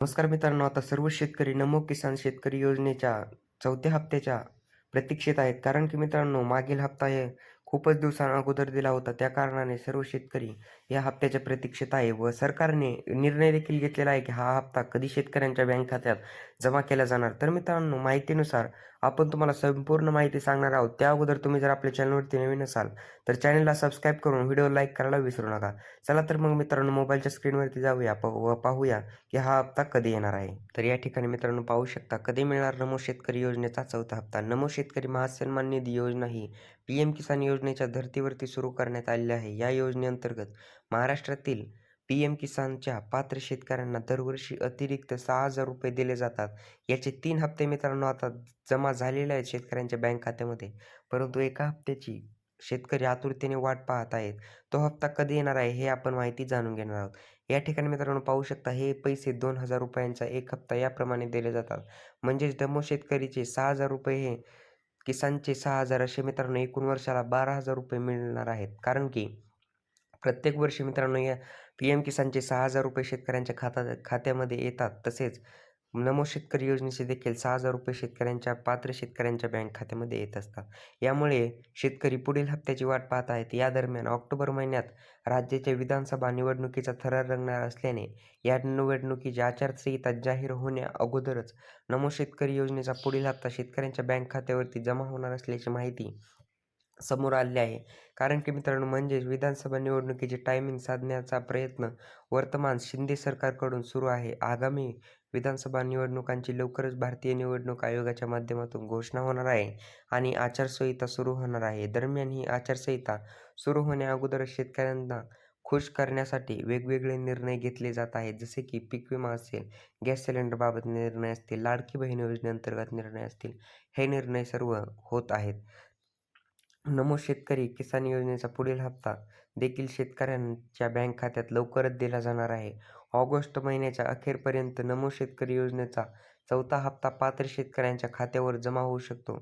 नमस्कार मित्रांनो आता सर्व शेतकरी नमो किसान शेतकरी योजनेच्या चौथ्या हप्त्याच्या प्रतीक्षेत आहेत. कारण की मित्रांनो मागील हप्ता हे खूपच दिवसांअगोदर दिला होता. त्या कारणाने सर्व शेतकरी या हप्त्याच्या प्रतीक्षेत आहे व सरकारने निर्णय देखील घेतलेला आहे की हा हप्ता कधी शेतकऱ्यांच्या बँक खात्यात जमा केला जाणार. तर मित्रांनो माहितीनुसार आपण तुम्हाला संपूर्ण माहिती सांगणार आहोत. त्या अगोदर तुम्ही जर आपल्या चॅनलवरती नवीन असाल तर चॅनलला सबस्क्राईब करून व्हिडिओ लाईक करायला विसरू नका. चला तर मग मित्रांनो मोबाईलच्या स्क्रीनवरती जाऊया. व पाहूया की हा हप्ता कधी येणार आहे? तर या ठिकाणी मित्रांनो पाहू शकता कधी मिळणार नमो शेतकरी योजनेचा चौथा हप्ता? नमो शेतकरी महासन्मान निधी योजना ही पी एम किसान योजनेच्या धर्तीवरती सुरू करण्यात आलेली आहे. या योजनेअंतर्गत महाराष्ट्रातील पी एम किसानच्या पात्र शेतकऱ्यांना दरवर्षी अतिरिक्त सहा हजार रुपये दिले जातात. याचे तीन हप्ते मित्रांनो आता जमा झालेले आहेत शेतकऱ्यांच्या बँक खात्यामध्ये. परंतु एका हप्त्याची शेतकरी आतुरतेने वाट पाहत आहेत. तो हप्ता कधी येणार आहे हे आपण माहिती जाणून घेणार आहोत. या ठिकाणी मित्रांनो पाहू शकता हे पैसे दोन हजार रुपयांचा एक हप्ता याप्रमाणे दिले जातात. म्हणजेच दमो शेतकरीचे सहा हजार रुपये हे किसानचे सहा हजार असे मित्रांनो एकूण वर्षाला बारा हजार रुपये मिळणार आहेत. कारण की प्रत्येक वर्षी मित्रांनो या पी एम किसानचे सहा हजार रुपये शेतकऱ्यांच्या खाता खात्यामध्ये येतात. तसेच नमो शेतकरी योजनेचे देखील सहा हजार रुपये शेतकऱ्यांच्या पात्र शेतकऱ्यांच्या बँक खात्यामध्ये येत असतात. यामुळे शेतकरी पुढील हप्त्याची वाट पाहत आहेत. या दरम्यान ऑक्टोबर महिन्यात राज्याच्या विधानसभा निवडणुकीचा थरार रंगणार असल्याने या निवडणुकीची आचारसंहिता जाहीर होण्या अगोदरच नमो शेतकरी योजनेचा पुढील हप्ता शेतकऱ्यांच्या बँक खात्यावरती जमा होणार असल्याची माहिती समोर आले आहे. कारण की मित्रांनो म्हणजेच विधानसभा निवडणुकीचे टायमिंग साधण्याचा प्रयत्न वर्तमान शिंदे सरकारकडून सुरू आहे. आगामी विधानसभा निवडणुकांची लवकरच भारतीय निवडणूक आयोगाच्या माध्यमातून घोषणा होणार आहे आणि आचारसंहिता सुरू होणार आहे. दरम्यान ही आचारसंहिता सुरू होण्याअगोदर शेतकऱ्यांना खुश करण्यासाठी वेगवेगळे निर्णय घेतले जात आहेत. जसे की पीक विमा असेल गॅस सिलेंडरबाबत निर्णय असतील लाडकी बहीण योजनेअंतर्गत निर्णय असतील हे निर्णय सर्व होत आहेत. नमो शेतकरी किसान योजनेचा पुढील हप्ता देखील शेतकऱ्यांच्या बँक खात्यात लवकरच दिला जाणार आहे. ऑगस्ट महिन्याच्या अखेरपर्यंत नमो शेतकरी योजनेचा चौथा हप्ता पात्र शेतकऱ्यांच्या खात्यावर जमा होऊ शकतो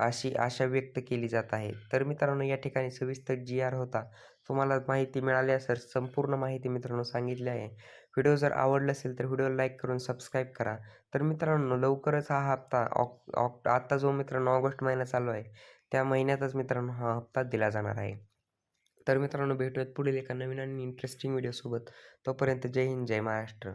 अशी आशा व्यक्त केली जात आहे. तर मित्रांनो या ठिकाणी सविस्तर जी आर होता तुम्हाला माहिती मिळाली असेल संपूर्ण माहिती मित्रांनो सांगितली आहे. व्हिडिओ जर आवडला असेल तर व्हिडिओ लाईक करून सबस्क्राईब करा. तर मित्रांनो लवकरच हा हप्ता ऑक ऑक आत्ता जो मित्रांनो ऑगस्ट महिना चालू आहे त्या महिन्यातच मित्रांनो हा हप्ता दिला जाणार आहे. तर मित्रांनो भेटूयात पुढील एका नवीन आणि इंटरेस्टिंग व्हिडिओसोबत तोपर्यंत जय हिंद जय महाराष्ट्र.